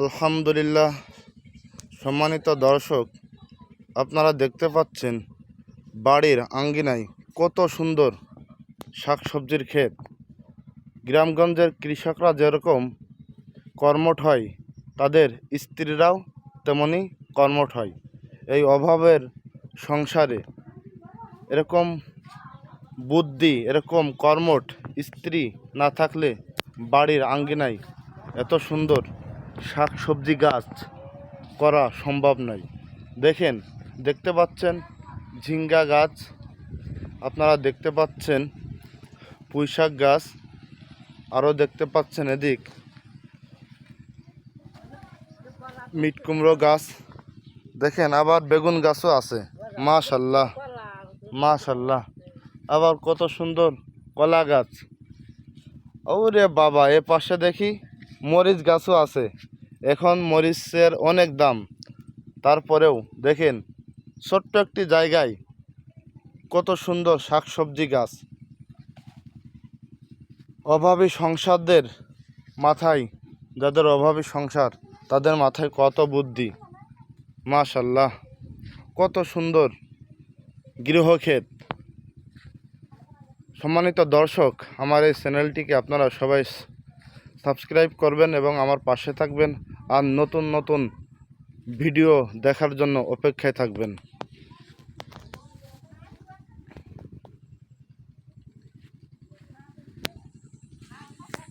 আলহামদুলিল্লাহ, সম্মানিত দর্শক, আপনারা দেখতে পাচ্ছেন বাড়ির আঙ্গিনায় কত সুন্দর শাকসবজির ক্ষেত। গ্রামগঞ্জের কৃষকরা যেরকম কর্মঠ হয়, তাদের স্ত্রীরাও তেমনই কর্মঠ হয়। এই অভাবের সংসারে এরকম বুদ্ধি, এরকম কর্মঠ স্ত্রী না থাকলে বাড়ির আঙ্গিনায় এত সুন্দর শাক সবজি গাছ করা সম্ভব নয়। দেখেন, দেখতে পাচ্ছেন ঝিঙ্গা গাছ। আপনারা দেখতে পাচ্ছেন পুঁইশাক গাছ। আরও দেখতে পাচ্ছেন এদিক মিট কুমড়ো গাছ। দেখেন, আবার বেগুন গাছও আছে। মাশাল্লাহ মাশাল্লাহ। আবার কত সুন্দর কলা গাছ। ওরে বাবা, এ পাশে দেখি মরিচ গাছও আছে। এখন মরিচের অনেক দাম। তারপরেও দেখেন, ছোট্ট একটি জায়গায় কত সুন্দর শাকসবজি গাছ। অভাবী সংসারদের মাথায়, যাদের অভাবী সংসার, তাদের মাথায় কত বুদ্ধি। মাশাল্লাহ, কত সুন্দর গৃহক্ষেত। সম্মানিত দর্শক, আমার এই চ্যানেলটিকে আপনারা সবাই সাবস্ক্রাইব করবেন এবং আমার পাশে থাকবেন। আর নতুন নতুন ভিডিও দেখার জন্য অপেক্ষায় থাকবেন।